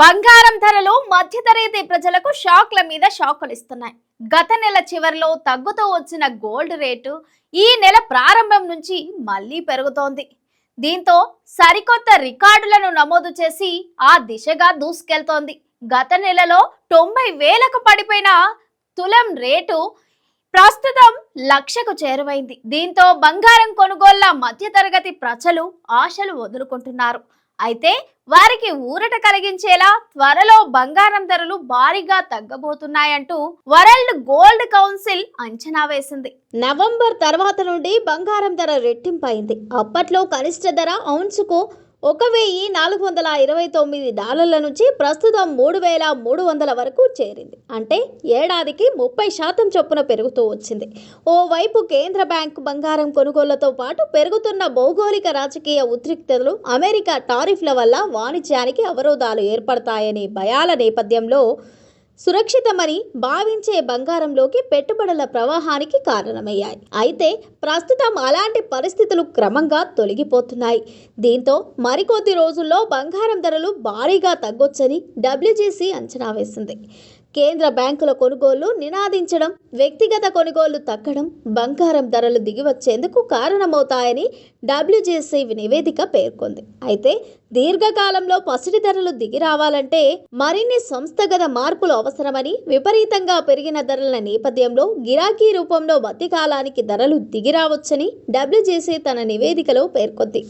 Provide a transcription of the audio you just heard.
బంగారం ధరలు మధ్యతరగతి ప్రజలకు షాక్ల మీద షాకులు ఇస్తున్నాయి. గత నెల చివరిలో తగ్గుతూ వచ్చిన గోల్డ్ రేటు ఈ నెల ప్రారంభం నుంచి మళ్ళీ పెరుగుతోంది. దీంతో సరికొత్త రికార్డులను నమోదు చేసి ఆ దిశగా దూసుకెళ్తోంది. గత నెలలో తొంభై వేలకు పడిపోయిన తులం రేటు ప్రస్తుతం లక్షకు చేరువైంది. దీంతో బంగారం కొనుగోళ్ళ మధ్యతరగతి ప్రజలు ఆశలు వదులుకుంటున్నారు. అయితే వారికి ఊరట కలిగించేలా త్వరలో బంగారం ధరలు భారీగా తగ్గబోతున్నాయంటూ వరల్డ్ గోల్డ్ కౌన్సిల్ అంచనా వేసింది. నవంబర్ తర్వాత నుండి బంగారం ధర రెట్టింపైంది. అప్పట్లో కనిష్ట ధర ఔన్సుకు ఒక వెయ్యి నాలుగు వందల ఇరవై తొమ్మిది డాలర్ల నుంచి ప్రస్తుతం మూడు వేల మూడు వందల వరకు చేరింది. అంటే ఏడాదికి ముప్పై శాతం చొప్పున పెరుగుతూ వచ్చింది. ఓవైపు కేంద్ర బ్యాంకు బంగారం కొనుగోళ్ళతో పాటు పెరుగుతున్న భౌగోళిక రాజకీయ ఉద్రిక్తతలు అమెరికా టారిఫ్ల వల్ల వాణిజ్యానికి అవరోధాలు ఏర్పడతాయనే భయాల నేపథ్యంలో సురక్షితమని భావించే బంగారంలోకి పెట్టుబడుల ప్రవాహానికి కారణమయ్యాయి. అయితే ప్రస్తుతం అలాంటి పరిస్థితులు క్రమంగా తొలగిపోతున్నాయి. దీంతో మరికొద్ది రోజుల్లో బంగారం ధరలు భారీగా తగ్గొచ్చని డబ్ల్యూజీసీ అంచనా వేసింది. కేంద్ర బ్యాంకుల కొనుగోళ్ళు నినాదించడం వ్యక్తిగత కొనుగోళ్ళు తగ్గడం బంగారం ధరలు దిగివచ్చేందుకు కారణమవుతాయని డబ్ల్యూజేసీ నివేదిక పేర్కొంది. అయితే దీర్ఘకాలంలో పసిడి ధరలు దిగి రావాలంటే మరిన్ని సంస్థగత మార్పులు అవసరమని విపరీతంగా పెరిగిన ధరల నేపథ్యంలో గిరాకీ రూపంలో మధ్యకాలానికి ధరలు దిగిరావచ్చని డబ్ల్యూజేసీ తన నివేదికలో పేర్కొంది.